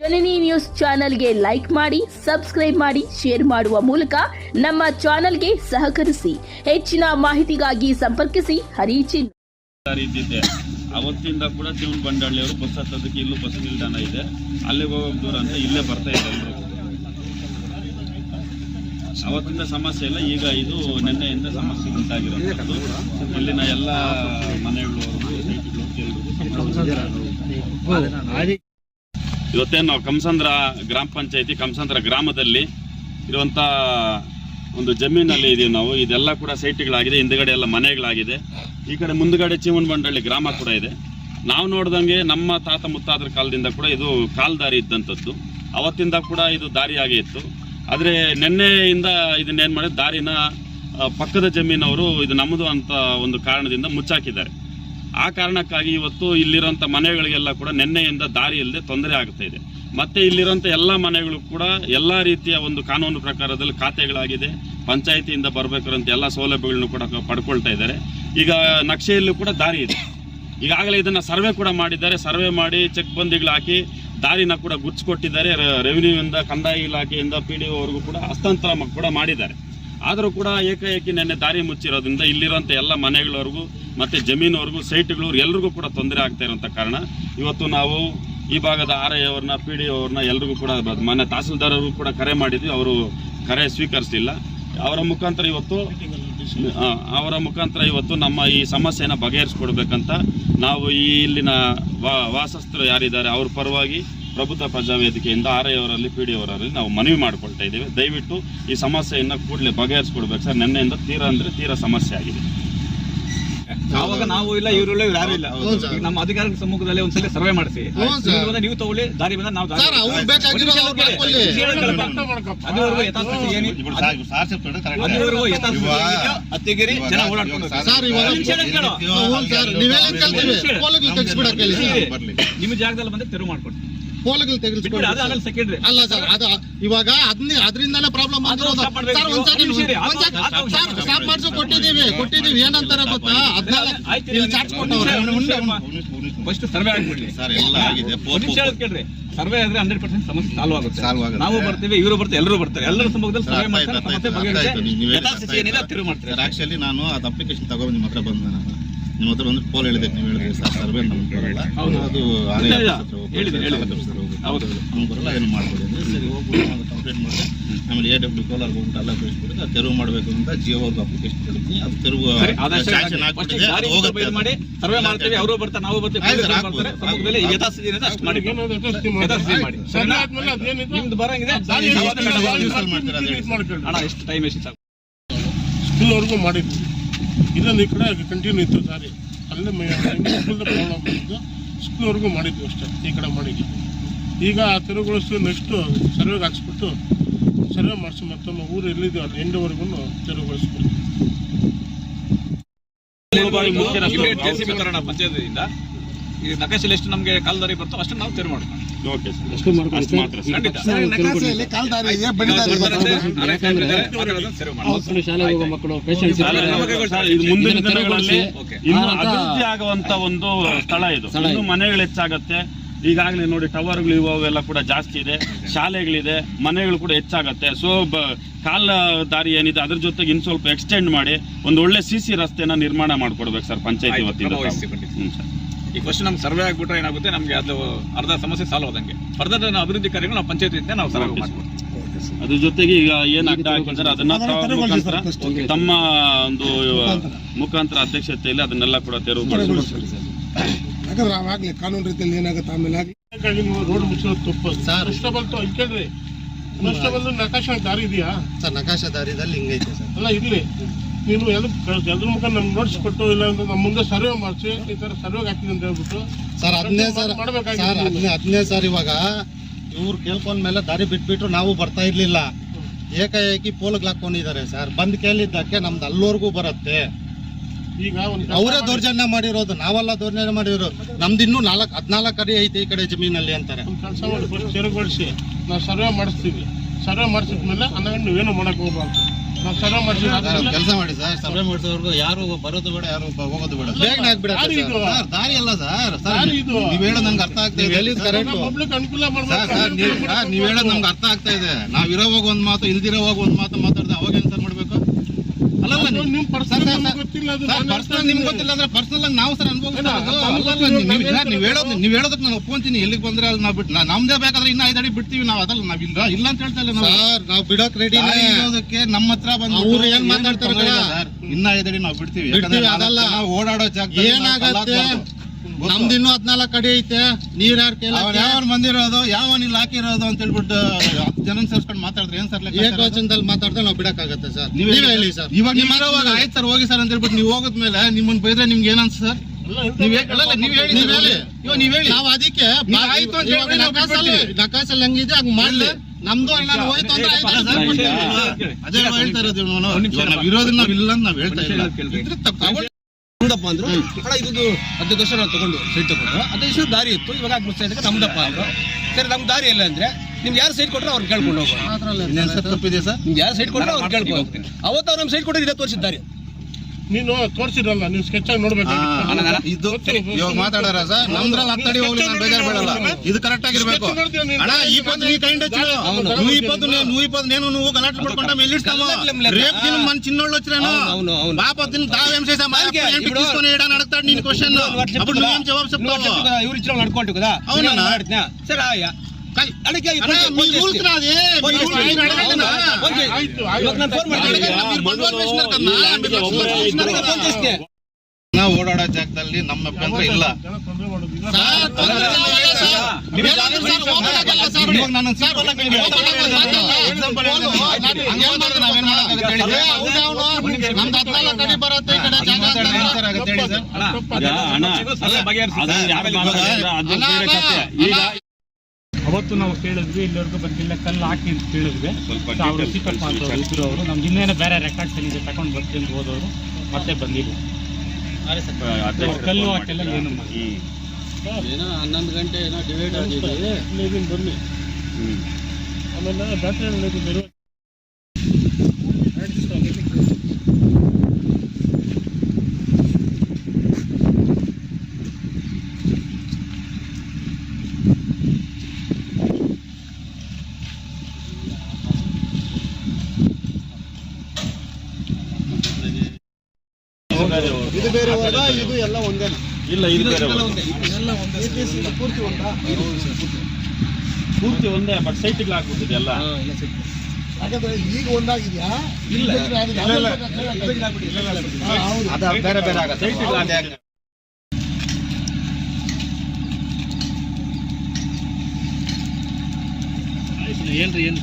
ಜನನಿ news ಚಾನೆಲ್ಗೆ like ಮಾಡಿ subscribe ಮಾಡಿ ಶೇರ್ ಮಾಡುವ ಮೂಲಕ ನಮ್ಮ ಚಾನೆಲ್ಗೆ ಸಹಕರಿಸಿ. ಹೆಚ್ಚಿನ ಮಾಹಿತಿಗಾಗಿ ಸಂಪರ್ಕಿಸಿ. ಹರಿಚಿನ್ ಇದ್ದಿದ್ದೆ ಅವತ್ತಿಂದ ಕೂಡ ಚಿಮನ್ ಬಂಡಳ್ಳಿ ಅವರು ಬಸ್ ಹತ್ತೋದಕ್ಕೆ ಇಲ್ಲೂ ಬಸ್ ನಿಲ್ದಾಣ ಇದೆ. ಅಲ್ಲಿಗೆ ಹೋಗೋಕೆ ದೂರ ಅಂತ ಇಲ್ಲೇ ಬರ್ತಾ ಇದೆ ಎಲ್ಲರೂ. ಅವತ್ತಿಂದ ಸಮಸ್ಯೆ ಇಲ್ಲ ಈಗ ಇದು ನಿನ್ನೆಯಿಂದ ಸಮಸ್ಯೆ ಉಂಟಾಗಿರೋದು ಇಲ್ಲಿನ ಎಲ್ಲ ಮನೆಗಳವರೆಗೂ ಇವತ್ತೇನು ನಾವು ಕಂಸಂದ್ರ ಗ್ರಾಮ ಪಂಚಾಯತಿ ಕಂಸಂದ್ರ ಗ್ರಾಮದಲ್ಲಿ ಇರುವಂತ ಒಂದು ಜಮೀನಲ್ಲಿ ಇದೀವಿ ನಾವು. ಇದೆಲ್ಲ ಕೂಡ ಸೈಟ್ಗಳಾಗಿದೆ, ಹಿಂದ್ಗಡೆ ಎಲ್ಲ ಮನೆಗಳಾಗಿದೆ. ಈ ಕಡೆ ಮುಂದ್ಗಡೆ ಚೀಮನ್ ಬಂಡಳ್ಳಿ ಗ್ರಾಮ ಕೂಡ ಇದೆ. ನಾವು ನೋಡ್ದಂಗೆ ನಮ್ಮ ತಾತ ಮುತ್ತಾದ್ರ ಕಾಲದಿಂದ ಕೂಡ ಇದು ಕಾಲ್ದಾರಿ ಇದ್ದಂಥದ್ದು. ಅವತ್ತಿಂದ ಕೂಡ ಇದು ದಾರಿಯಾಗೇ ಇತ್ತು. ಆದರೆ ನಿನ್ನೆಯಿಂದ ಇದನ್ನೇನು ಮಾಡಿದ್ರು, ದಾರಿನ ಪಕ್ಕದ ಜಮೀನವರು ಇದು ನಮ್ಮದು ಅಂತ ಒಂದು ಕಾರಣದಿಂದ ಮುಚ್ಚಾಕಿದ್ದಾರೆ. ಆ ಕಾರಣಕ್ಕಾಗಿ ಇವತ್ತು ಇಲ್ಲಿರುವಂಥ ಮನೆಗಳಿಗೆಲ್ಲ ಕೂಡ ನಿನ್ನೆಯಿಂದ ದಾರಿ ಇಲ್ಲದೆ ತೊಂದರೆ ಆಗ್ತಾ ಇದೆ. ಮತ್ತೆ ಇಲ್ಲಿರುವಂಥ ಎಲ್ಲ ಮನೆಗಳು ಕೂಡ ಎಲ್ಲ ರೀತಿಯ ಒಂದು ಕಾನೂನು ಪ್ರಕಾರದಲ್ಲಿ ಖಾತೆಗಳಾಗಿದೆ. ಪಂಚಾಯಿತಿಯಿಂದ ಬರಬೇಕಿರೋಂಥ ಎಲ್ಲ ಸೌಲಭ್ಯಗಳನ್ನು ಕೂಡ ಪಡ್ಕೊಳ್ತಾ ಇದ್ದಾರೆ. ಈಗ ನಕ್ಷೆಯಲ್ಲೂ ಕೂಡ ದಾರಿ ಇದೆ. ಈಗಾಗಲೇ ಇದನ್ನು ಸರ್ವೆ ಕೂಡ ಮಾಡಿದ್ದಾರೆ. ಸರ್ವೆ ಮಾಡಿ ಚೆಕ್ ಬಂದಿಗಳು ಹಾಕಿ ದಾರಿನ ಕೂಡ ಗುರ್ಚ್ಕೊಟ್ಟಿದ್ದಾರೆ. ರೆವಿನ್ಯೂಯಿಂದ ಕಂದಾಯ ಇಲಾಖೆಯಿಂದ ಪಿ ಡಿ ವರೆಗೂ ಕೂಡ ಹಸ್ತಾಂತರ ಕೂಡ ಮಾಡಿದ್ದಾರೆ. ಆದರೂ ಕೂಡ ಏಕಾಏಕಿ ನೆನ್ನೆ ದಾರಿ ಮುಚ್ಚಿರೋದ್ರಿಂದ ಇಲ್ಲಿರುವಂಥ ಎಲ್ಲ ಮನೆಗಳವರೆಗೂ ಮತ್ತು ಜಮೀನವರೆಗೂ ಸೈಟ್ಗಳು ಎಲ್ರಿಗೂ ಕೂಡ ತೊಂದರೆ ಆಗ್ತಾ ಇರೋಂಥ ಕಾರಣ. ಇವತ್ತು ನಾವು ಈ ಭಾಗದ ಆರ್ ಐ ಅವ್ರನ್ನ ಪಿ ಡಿ ಅವ್ರನ್ನ ಎಲ್ರಿಗೂ ಕೂಡ ಬ- ತಹಸೀಲ್ದಾರರು ಕೂಡ ಕರೆ ಮಾಡಿದ್ವಿ. ಅವರು ಕರೆ ಸ್ವೀಕರಿಸಲಿಲ್ಲ. ಅವರ ಮುಖಾಂತರ ಇವತ್ತು ಅವರ ಮುಖಾಂತರ ಇವತ್ತು ನಮ್ಮ ಈ ಸಮಸ್ಯೆನ ಬಗೆಹರಿಸ್ಕೊಡ್ಬೇಕಂತ ನಾವು ಈ ಇಲ್ಲಿನ ವಾಸಸ್ಥರು ಯಾರಿದ್ದಾರೆ, ಅವ್ರ ಪರವಾಗಿ ಪ್ರಬುದ್ಧ ಪ್ರಜಾವೇದಿಕೆಯಿಂದ ಆರ್ ಐ ಅವರಲ್ಲಿ ಪಿ ಡಿ ಅವರಲ್ಲಿ ನಾವು ಮನವಿ ಮಾಡ್ಕೊಳ್ತಾ ಇದ್ದೀವಿ. ದಯವಿಟ್ಟು ಈ ಸಮಸ್ಯೆಯನ್ನು ಕೂಡಲೇ ಬಗೆಹರಿಸ್ಕೊಡ್ಬೇಕು ಸರ್. ನಿನ್ನೆಯಿಂದ ತೀರಾ ಅಂದರೆ ತೀರಾ ಸಮಸ್ಯೆ ಆಗಿದೆ. ಆವಾಗ ನಾವು ಇಲ್ಲ ಇವರು ಇಲ್ಲ ಯಾರು ಇಲ್ಲ. ಹೌದು ಸರ್. ಈಗ ನಮ್ಮ ಅಧಿಕಾರ ಸಮ್ಮುಖದಲ್ಲಿ ಒಂದ್ಸಲ ಸರ್ವೆ ಮಾಡಿಸಿ. ನೀವು ನೀವು ತಗೊಳ್ಳಿ ದಾರಿ ಬಂದ ನಾವು. ಅದುವರೆಗೂ ಯಥಾಸ್ಥಿತಿ ಏನು? ಅದುವರೆಗೂ ಯಥಾಸ್ಥಿತಿ ಅತ್ತಿಗೆರಿ ಜನ ಓಡಾಡ್ಕೊಂಡು ನಿಮ್ಮ ಜಾಗದಲ್ಲಿ ಬಂದ್ರೆ ತೆರವು ಮಾಡ್ಕೊಡ್ತೀವಿ. ಪೋಲಗಳು ತೆಗೆದುಕೊಂಡು ಅಲ್ಲ ಸರ್ ಅದು ಇವಾಗ ಅದನ್ನೇ ಅದರಿಂದಾನೇ ಪ್ರಾಬ್ಲಮ್ ಆಗಿರೋದು ಸರ್ ಒಂದ್ ಸ್ಟಾಪ್ ಮಾಡ್ಸೋ ಕೊಟ್ಟಿದ್ದೀವಿ ಕೊಟ್ಟಿದ್ದೀವಿ. ಏನಂತಾರ ಗೊತ್ತಾ? ಹದಿನಾಲ್ಕು ಚಾರ್ಜ್ ಕೊಟ್ಟವ್ರೆ. First survey ಆಗ್ಬಿಡ್ಲಿ. ಸರ್ ಎಲ್ಲ ಆಗಿದೆ. ಕೇಳ್ರಿ ಸರ್ವೆ ಆದ್ರೆ ಹಂಡ್ರೆಡ್ ಪರ್ಸೆಂಟ್ ಸಮಸ್ಯೆ ಸಾಲ್ವ್ ಆಗುತ್ತೆ. ನಾವು ಬರ್ತೀವಿ ಇವರು ಬರ್ತಾರೆ ಎಲ್ಲರೂ ಬರ್ತಾರೆ. ಎಲ್ಲರೂ ಸಂಭವದಲ್ಲಿ ಸರ್ವೆ ಮಾಡ್ತಾರೆ ಆಯ್ತು, ಸಮಸ್ಯೆ ಅರ್ಥ ಬಗೆಹರಿಸಿ ನೀವು ಹೇಳಿದ್ದು ಯಥಾಸ್ಥಿತಿ ಏನಿದೆ ತಿರುವು ಮಾಡ್ತಾರೆ. ಆಕ್ಚುಲಿ ನಾನು ಅದು ಅಪ್ಲಿಕೇಶನ್ ತಗೊಂಡು ನಿಮ್ಮ ಹತ್ರ ಬಂದೆ ನಾನು. ನಿಮ್ಮ ಹತ್ರ ಒಂದು ಪೋಲ್ ಹೇಳಿದೆ ನೀವು ಹೇಳಿದ್ರೆ ಸರ್ ಸರ್ವೆ ನಮ್ಗೆ ಬರಲ್ಲ ಹೌದು. ಅದು. ನಮ್ಗೆ ಬರಲ್ಲ ಏನು ಮಾಡ್ಬೋದು ಅಂದ್ರೆ ಸರಿ ಹೋಗ್ಬಿಟ್ಟು ಕಂಪ್ಲೇಂಟ್ ಮಾಡಿದೆ ಆಮೇಲೆ ಎ ಡಬ್ಲ್ಯೂ ಕೋಲಾರ್ ಹೋಗ್ಬಿಟ್ಟು ಎಲ್ಲ ಕಳಿಸ್ಬಿಟ್ಟು ಅದು ತೆರವು ಮಾಡಬೇಕು ಅಂತ ಜಿಯೋ ಅವ್ರಿಗೆ ಅಪ್ಲಿಕೇಶನ್ ಕೊಡ್ತೀನಿ ಅದು ತೆರವು ಅದು ಹೋಗುತ್ತೆ ಮಾಡಿ ಸರ್ವೆ ಮಾಡ್ತೀವಿ ಅವರು ಬರ್ತಾರೆ ನಾವು ಬರ್ತೀವಿ ಸಮ್ಮುಖದಲ್ಲಿ ಯಥಾಸ್ಥಿತಿ ಏನಿದೆ ಅಷ್ಟು ಮಾಡಿ ಯಥಾಸ್ಥಿತಿ ಮಾಡಿ? ನಿಮ್ದು ಬರಂಗಿದೆ ಅಣ್ಣ ಎಷ್ಟು ಟೈಮ್ ಎಷ್ಟು ಸಾಕು ಸ್ಕೂಲ್ವರೆಗೂ ಮಾಡಿದ್ವಿ ಇಲ್ಲೊಂದು ಈ ಕಡೆ ಕಂಟಿನ್ಯೂ ಇತ್ತು ದಾರಿ ಅಲ್ಲೇ ಸ್ಕೂಲ್ದ ಪ್ರಾಬ್ಲಮ್ ಇದ್ದು ಸ್ಕೂಲ್ವರೆಗೂ ಮಾಡಿದ್ವಿ ಅಷ್ಟೇ ಈ ಕಡೆ ಮಾಡಿದ್ವಿ ಈಗ ಆ ತೆರವುಗೊಳಿಸಿ ನೆಕ್ಸ್ಟು ಸರ್ವೆಗೆ ಹಾಕ್ಸ್ಬಿಟ್ಟು ಸರ್ವೆ ಮಾಡಿಸಿ ಮತ್ತೊಮ್ಮೆ ಊರು ಎಲ್ಲಿದೆಯೋ ಅಲ್ಲಿ ಎಂಡವರೆಗೂ ತೆರವುಗೊಳಿಸ್ಬಿಡ್ತೀವಿ ಈ ನಕಾಶೆಲಿ ಎಷ್ಟು ನಮಗೆ ಕಾಲ್ದಾರಿ ಬರ್ತೋ ಅಷ್ಟು ನಾವು ತೆರೆ ಮುಂದಿನ ದಿನಗಳಲ್ಲಿ ಇನ್ನು ಅಭಿವೃದ್ಧಿ ಆಗುವಂತ ಒಂದು ಸ್ಥಳ ಇದು. ಇನ್ನು ಮನೆಗಳು ಹೆಚ್ಚಾಗತ್ತೆ. ಈಗಾಗಲೇ ನೋಡಿ ಟವರ್ಗಳು ಇವು ಅವೆಲ್ಲ ಕೂಡ ಜಾಸ್ತಿ ಇದೆ. ಶಾಲೆಗಳಿದೆ ಮನೆಗಳು ಕೂಡ ಹೆಚ್ಚಾಗತ್ತೆ. ಸೊ ಕಾಲ ದಾರಿ ಏನಿದೆ ಅದ್ರ ಜೊತೆಗೆ ಇನ್ನು ಸ್ವಲ್ಪ ಎಕ್ಸ್ಟೆಂಡ್ ಮಾಡಿ ಒಂದು ಒಳ್ಳೆ ಸಿ ಸಿ ರಸ್ತೆನ ನಿರ್ಮಾಣ ಮಾಡ್ಕೊಡ್ಬೇಕು ಸರ್ ಪಂಚಾಯತಿ ವತಿಯಿಂದ ಈಗ ಫಸ್ಟ್ ನಮ್ಗೆ ಸರ್ವೆ ಆಗ್ಬಿಟ್ರೆ ಏನಾಗುತ್ತೆ? ನಮಗೆ ಅದು ಅರ್ಧ ಸಮಸ್ಯೆ ಸಾಲ್ವ್ ಆದಂಗೆ. ಫರ್ದರ್ ನಾವು ಅಭಿವೃದ್ಧಿ ಕಾರ್ಯಗಳು ನಾವು ಪಂಚಾಯತಿಯಿಂದ ನಾವು ಸರ್ವೆ ಮಾಡ್ಬೋದು ಅದ್ರ ಜೊತೆಗೆ ಈಗ ಏನ್ ಅಡ್ಡ ಅದನ್ನ ತಾವು ಮುಖಾಂತರ ತಮ್ಮ ಒಂದು ಮುಖಾಂತರ. ಅಧ್ಯಕ್ಷತೆಯಲ್ಲಿ ಅದನ್ನೆಲ್ಲ ಕೂಡ ತೆರವು ಮಾಡಿ ಯಾಕಂದ್ರೆ ಅವಾಗ್ಲೇ ಕಾನೂನು ರೀತಿಯಲ್ಲಿ ಏನಾಗುತ್ತೆ ಆಮೇಲೆ ಆಗ್ಲಿ ನೀವು ರೋಡ್ ಮುಚ್ಚೋದು ತಪ್ಪು. ಸರ್. ಕೇಳ್ರಿ. ನಕಾಶ ದಾರಿ ಇದೆಯಾ? ಸರ್ ನಕಾಶ ದಾರಿದಲ್ಲಿ ಹಿಂಗೈತೆ ಸರ್. ಅಲ್ಲ ಇರ್ಲಿ. ನೀನು ಎಲ್ಲ ಎಲ್ಲರ ಮುಖ ನಮ್ಗೆ ನೋಟ್ಸ್ ಕೊಟ್ಟು ಇಲ್ಲ ಅಂದ್ರೆ ನಮ್ಮ ಮುಂದೆ ಸರ್ವೆ ಮಾಡಿಸಿ ಈ ಥರ ಸರ್ವೆಗೆ ಹಾಕ್ತೀನಿ ಅಂತ ಹೇಳ್ಬಿಟ್ಟು ಸರ್ ಹದಿನೈದು ಸರ್ ಸರ್ ಹದಿನೈದು ಹದಿನೇ ಸರ್ ಇವಾಗ ಇವ್ರು ಕೇಳ್ಕೊಂಡ ಮೇಲೆ ದಾರಿ ಬಿಟ್ಬಿಟ್ರು ನಾವು ಬರ್ತಾ ಇರ್ಲಿಲ್ಲ. ಏಕಾಏಕಿ ಪೋಲ್ಗಳು ಹಾಕೊಂಡಿದ್ದಾರೆ ಸರ್. ಬಂದ್ ಕೇಳಿದ್ದಕ್ಕೆ ನಮ್ದು ಅಲ್ಲೋರ್ಗೂ ಬರುತ್ತೆ. ಈಗ ಅವರೇ ದೌರ್ಜನ್ಯ ಮಾಡಿರೋದು ನಾವೆಲ್ಲ ದೌರ್ಜನ್ಯ ಮಾಡಿರೋದು. ನಮ್ದು ಇನ್ನೂ ನಾಲ್ಕು ಹದಿನಾಲ್ಕು ಅಡಿ ಐತೆ ಈ ಕಡೆ ಜಮೀನಲ್ಲಿ ಅಂತಾರೆ. ಕೆಲಸ ಮಾಡಿ ಫಸ್ಟ್ ತೆರವುಗೊಳಿಸಿ. ನಾವು ಸರ್ವೆ ಮಾಡಿಸ್ತೀವಿ. ಸರ್ವೆ ಮಾಡಿಸಿದ್ಮೇಲೆ ಅನ್ನ ನೀವೇನು ಮಾಡಕ್ಕೆ ಹೋಗ್ಬಾರ್ದು. ನಾವು ಕೆಲಸ ಮಾಡಿ ಸರ್ ಸಭೆ ಮಾಡಿಸೋರ್ಗು ಯಾರು ಬರೋದು ಬೇಡ ಯಾರು ಹೋಗೋದು ಬೇಡ. ದಾರಿ ಇದು. ಸರ್ ದಾರಿ ಅಲ್ಲ ಸರ್. ಸರ್. ನೀವ್ ಹೇಳೋದು ನಮ್ಗೆ ಅರ್ಥ ಆಗ್ತಾ ಇದೆ. ಎಲ್ಲಿದ್ ಸರ್, correct? ಪಬ್ಲಿಕ್ ಅನುಕೂಲ ಸರ್ ಮಾಡ್ಬೇಕು. ಸರ್ ನೀವ್ ಸರ್, ನೀವ್ ಹೇಳೋದು ನಮ್ಗೆ ಅರ್ಥ ಆಗ್ತಾ ಇದೆ. ನಾವ್ ಇರೋವಾಗ ಒಂದ್ ಮಾತು ಇಲ್ದಿರೋವಾಗ ಒಂದ್ ಮಾತು ಮಾತಾಡ್ದೆ ಅವಾಗ ಏನ್ ಸರ್ ಮಾಡ್ಬೇಕು ಅಲ್ಲಲ್ಲ ಅದು ನೀವು- ಹೇಳೋದಕ್ಕೆ ನಾನು ಒಪ್ಕೊಂತೀನಿ. ಎಲ್ಲಿಗೆ ಬಂದ್ರೆ ಅಲ್ಲಿ ನಾವು ಬಿಟ್ಟು ನಮ್ದೇ ಬೇಕಾದ್ರೆ ಇನ್ನ ಐದು ಅಡಿ ಬಿಡ್ತೀವಿ ನಾವು. ಅದಲ್ಲ ನಾವ್ ಇಲ್ಲ ಇಲ್ಲ ಅಂತ ಹೇಳ್ತಾ ಇಲ್ಲ ನಾವು. ಬಿಡೋಕ್ ರೆಡಿ ಇರೋದಕ್ಕೆ ನಮ್ಮ ಹತ್ರ ಬಂದು ಅವ್ರು ಏನ್ ಮಾತಾಡ್ತಾರೆ? ಇನ್ನ ಐದು ಅಡಿ ನಾವು ಬಿಡ್ತೀವಿ. ಅದಲ್ಲ. ನಾವು ಓಡಾಡೋ ಜಾಗ ಏನಾಗತ್ತೆ? ಕಲ್ಲಾಕ್ಬಾರ್ದು. ಗೊತ್ತು? ನಮ್ದು ಇನ್ನೂ ಹದ್ನಾಲ್ಕು ಕಡೆ ಐತೆ. ನೀರ್ ಯಾರು ಕೇಳ ಬಂದಿರೋದು ಯಾವ ಇಲ್ಲಿ ಹಾಕಿರೋದು ಅಂತ ಹೇಳ್ಬಿಟ್ಟು ಹತ್ತು ಜನ ಸೇರ್ಸ್ಕೊಂಡು ಮಾತಾಡಿದ್ರೆ ಏನ್ ಸರ್? ಏಕವಚನದಲ್ಲಿ ಮಾತಾಡಿದ್ರೆ ನಾವು ಬಿಡಕ್ಕಾಗತ್ತೆ ಸರ್ ನೀವೇ ನೀವೇ ಹೇಳಿ. ಸರ್ ಇವಾಗ ನಿಮ್ಮ ಇವಾಗ ಆಯ್ತು ಸರ್ ಹೋಗಿ ಸರ್ ಅಂತ ಹೇಳ್ಬಿಟ್ಟು ನೀವು ಹೋಗೋದ್ಮೇಲೆ ನಿಮ್ಮನ್ನ ಬೈದ್ರೆ ನಿಮ್ಗೆ ಏನಂತ ಸರ್ ನೀವ್ ಅದಕ್ಕೆ ನೀವು ಆಯ್ತು ಅಂತ ಇವಾಗ ನಾವು ನಕಾಸಲ್ಲಿ ಹೆಂಗಿದೆ ಹಂಗ್ ಮಾಡ್ಲಿ ನಮ್ದು ಅಲ್ಲ ಹೋಯ್ತು. ಅದೇ ನಾವು ಹೇಳ್ತಾ ಇರೋದು ನಾವು ಇರೋದನ್ನ ನಾವು ಇಲ್ಲ ಅಂತ ನಾವ್ ಹೇಳ್ತಾ ಇಲ್ಲ ನಮ್ದಪ್ಪ ಅಂದ್ರು ಅಣ್ಣ ಇದು ಹದಿನೈದು ವರ್ಷ ನಾವು ತಗೊಂಡು ಸೈಟ್ ತಗೊಂಡು ಹದಿನೈದು ವರ್ಷ ದಾರಿ ಇತ್ತು ಇವಾಗ ಇದ್ದಕ್ಕೆ ನಮ್ದಪ್ಪ ಅಂದ್ರು. ಸರಿ ನಮ್ ದಾರಿ ಇಲ್ಲ ಅಂದ್ರೆ ನಿಮ್ಗೆ ಯಾರು ಸೈಟ್ ಕೊಟ್ಟರೆ ಅವ್ರು ಕೇಳ್ಕೊಂಡು ಹೋಗೋಣ. ನಿಮ್ಗೆ ಯಾರು ಸೈಟ್ ಕೊಟ್ಟರೆ ಅವ್ರು ಕೇಳ್ಕೊಂಡು ಹೋಗ್ತೀನಿ. ಅವತ್ತು ಅವ್ರು ನಮ್ಮ ಸೈಟ್ ಕೊಟ್ಟರೆ ಇದೇ ತೋರಿಸಿದ ದಾರಿ. ನೀನು ತೋರಿಸಿದ್ರಲ್ಲ ನೀವು ಸ್ಕೆಚ್ ಆಗಿ ನೋಡ್ಬೇಕು. ಇದು ಇವಾಗ ಮಾತಾಡಾರ ಸರ್ ನಮ್ದ್ರಲ್ಲಿ ಹತ್ತಡಿ ಹೋಗ್ಲಿ ನಾನು ಬೇಜಾರು ಬೇಡಲ್ಲ ಇದು ಕರೆಕ್ಟ್ ಆಗಿರ್ಬೇಕು ಅಣ್ಣ ಇಪ್ಪತ್ತು ನೀ ಕೈಂಡ್ నువ్వు ఇబ్బంది నువ్వు ఇబ్బంది నేను నువ్వు గలాట్లు పడుకుంటా వెళ్ళిస్తాము రేపు తిని మన చిన్నోళ్ళు వచ్చినాను పాప తిని తావేం చేసామా తీసుకొని ఏడా అడుగుతాడు నేను క్వశ్చన్ అప్పుడు నువ్వేం జవాబు చెప్తావు ఎవరు ఇచ్చిన అనుకోంటు కదా అవునా సరే ನಾವು ಓಡಾಡೋ ಜಾಗದಲ್ಲಿ ನಮ್ಮ ಅಭ್ಯಂತರ ಇಲ್ಲ. ಈಗ ಅವತ್ತು ನಾವು ಕೇಳಿದ್ವಿ ಇಲ್ಲಿವರೆಗೂ ಬಂದಿಲ್ಲ ಕಲ್ಲು ಹಾಕಿ ಅಂತ ಕೇಳಿದ್ವಿ. ಅವರು ಸೀಕಪ್ ಕಳ್ಸಿ, ಇದ್ರು ಅವರು. ನಮ್ಗೆ ಇನ್ನೇನೋ ಬೇರೆ ರೆಕಾರ್ಡ್ಸ್ ಏನಿದೆ ತಗೊಂಡು ಬರ್ತೀನಿ ಅಂತ ಹೋದವರು. ಮತ್ತೆ ಬಂದಿಲ್ಲ ಕಲ್ಲು ಹಾಕಿಲ್ಲ ಏನು. ಹ್ಮ್. ಏನೋ ಹನ್ನೊಂದು ಗಂಟೆ ಏನೋ ಡಿವೈಡ್ ಆಗಿದೆ. ಬನ್ನಿ ಹ್ಮ್. ಆಮೇಲೆ ಬ್ಯಾಟ್ರಿ ಇದು ಬೇರೆ ಹೋದ ಇದು ಎಲ್ಲ ಒಂದೇ ಇಲ್ಲ ಇದು ಬೇರೆ ಒಂದು. ಪೂರ್ತಿ ಒಂದೇ ಬಟ್ ಸೈಟ್ಗೆ ಹಾಕ್ಬಿಟ್ಟಿದೆ ಎಲ್ಲ. ಯಾಕಂದ್ರೆ ಈಗ ಒಂದಾಗಿದ್ಯಾ? ಇಲ್ಲ. ಅದು ಬೇರೆ ಬೇರೆ ಆಗತ್ತೆ. ಸೈಟ್ಗೆ ಹಾಕಿ ಏನ್ರಿ ಏನು